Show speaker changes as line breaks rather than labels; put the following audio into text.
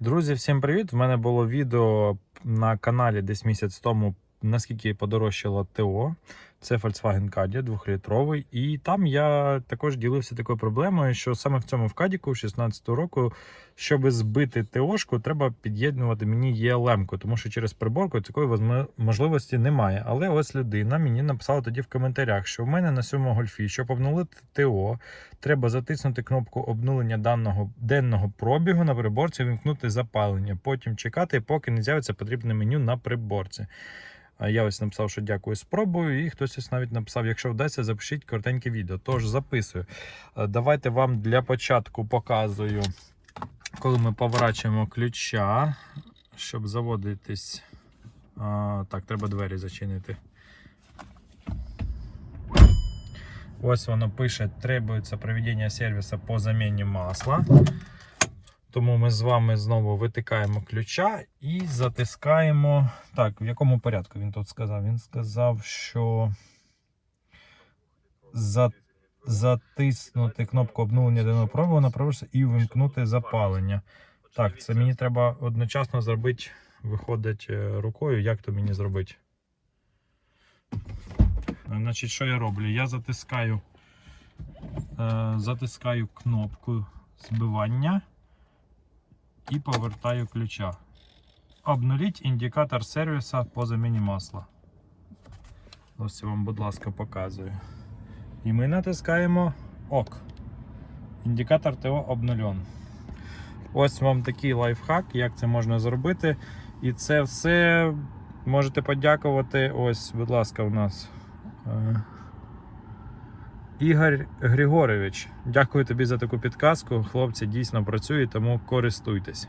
Друзі, всім привіт! В мене було відео на каналі десь місяць тому, наскільки подорожчало ТО. Це Volkswagen Caddy 2-літровий. І там я також ділився такою проблемою, що саме в цьому вкадіку 16 року, щоб збити ТОшку, треба під'єднувати мені ЄЛМ-ку, тому що через приборку такої можливості немає. Але ось людина мені написала тоді в коментарях, що в мене на сьомому гольфі, щоб обнулити ТО, треба затиснути кнопку обнулення даного денного пробігу на приборці, вимкнути запалення, потім чекати, поки не з'явиться потрібне меню на приборці. Я ось написав, що дякую, спробую, і хтось ось навіть написав: якщо вдасться, запишіть коротеньке відео. Тож записую. Е, Давайте вам для початку показую, коли ми поворачуємо ключа, щоб заводитись. А, так, треба двері зачинити. Ось воно пише, требується проведення сервісу по заміні масла. Тому ми з вами знову витикаємо ключа і затискаємо. Так, в якому порядку він тут сказав? Він сказав, що за... затиснути кнопку обнулення денного пробігу на і вимкнути запалення. Так, це мені треба одночасно зробити, виходить е, рукою. Як то мені зробити? Значить, що я роблю? Я затискаю, е, затискаю кнопку збивання і повертаю ключа. Обнуліть індикатор сервіса по заміні масла. Ось я вам, будь ласка, показую. І ми натискаємо ОК. Індикатор ТО обнулен. Ось вам такий лайфхак, як це можна зробити. І це все можете подякувати. Ось, будь ласка, у нас. Ігор Григорович, дякую тобі за таку підказку. Хлопці дійсно працюють, тому користуйтесь.